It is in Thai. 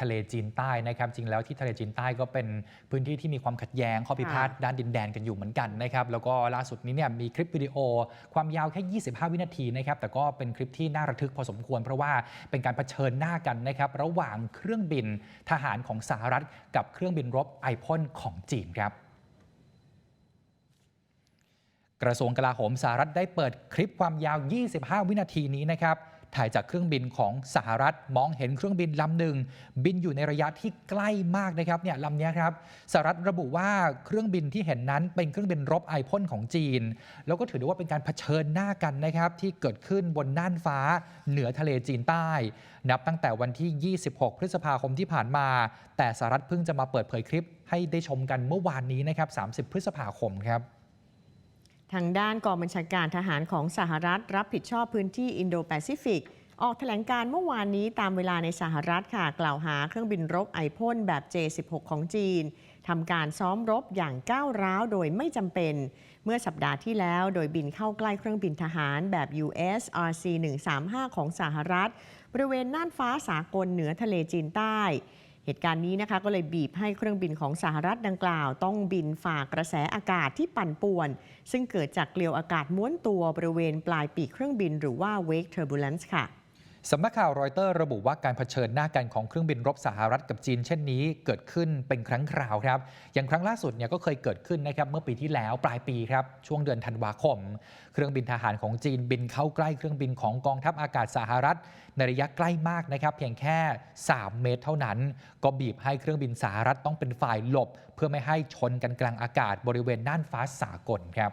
ทะเลจีนใต้นะครับ จริงแล้วที่ทะเลจีนใต้ก็เป็นพื้นที่ที่มีความขัดแย้งข้อพิพาทด้านดินแดนกันอยู่เหมือนกันนะครับแล้วก็ล่าสุดนี้เนี่ยมีคลิปวิดีโอความยาวแค่ 25 วินาทีนะครับแต่ก็เป็นคลิปที่น่าระทึกพอสมควร เพราะว่าเป็นการเผชิญหน้ากันนะครับระหว่างเครื่องบินทหารของสหรัฐ กับเครื่องบินรบไอพ่นของจีนครับกระทรวงกลาโหมสหรัฐได้เปิดคลิปความยาว 25 วินาทีนี้นะครับ ถ่ายจากเครื่องบินของสหรัฐมองเห็นเครื่องบินลำหนึ่งบินอยู่ในระยะที่ใกล้มากนะครับเนี่ยลำนี้ครับสหรัฐระบุว่าเครื่องบินที่เห็นนั้นเป็นเครื่องบินรบไอพ่นของจีน แล้วก็ถือได้ว่าเป็นการเผชิญหน้ากันนะครับที่เกิดขึ้นบนน่านฟ้าเหนือทะเลจีนใต้ นับตั้งแต่วันที่ 26 พฤษภาคมที่ผ่านมา แต่สหรัฐเพิ่งจะมาเปิดเผยคลิปให้ได้ชมกันเมื่อวานนี้นะครับ 30 พฤษภาคมครับ ทางด้านกองบัญชาการทหารของสหรัฐ รับผิดชอบพื้นที่อินโดแปซิฟิก ออกแถลงการเมื่อวานนี้ตามเวลาในสหรัฐค่ะ กล่าวหาเครื่องบินรบไอพ่นแบบ J16 ของจีนทำการซ้อมรบอย่างก้าวร้าวโดยไม่จำเป็น เมื่อสัปดาห์ที่แล้วโดยบินเข้าใกล้เครื่องบินทหารแบบ US RC-135 ของสหรัฐ บริเวณน่านฟ้าสากลเหนือทะเลจีนใต้ เหตุการณ์นี้นะคะก็เลยบีบให้เครื่องบินของสหรัฐดังกล่าว ต้องบินฝ่ากระแสอากาศที่ปั่นป่วน ซึ่งเกิดจากเกลียวอากาศม้วนตัวบริเวณปลายปีกเครื่องบินหรือว่า wake turbulence ค่ะ สำนักข่าวรอยเตอร์ระบุว่าการเผชิญหน้ากันของเครื่องบินรบสหรัฐกับจีน เช่นนี้เกิดขึ้นเป็นครั้งคราวครับ อย่างครั้งล่าสุดเนี่ยก็เคยเกิดขึ้นนะครับเมื่อปีที่แล้วปลายปีครับ ช่วงเดือนธันวาคม เครื่องบินทหารของจีนบินเข้าใกล้เครื่องบินของกองทัพอากาศสหรัฐ ในระยะใกล้มากนะครับ เพียงแค่ 3 เมตรเท่านั้น ก็บีบให้เครื่องบินสหรัฐต้องเป็นฝ่ายหลบ เพื่อไม่ให้ชนกันกลางอากาศบริเวณน่านฟ้าสากลครับ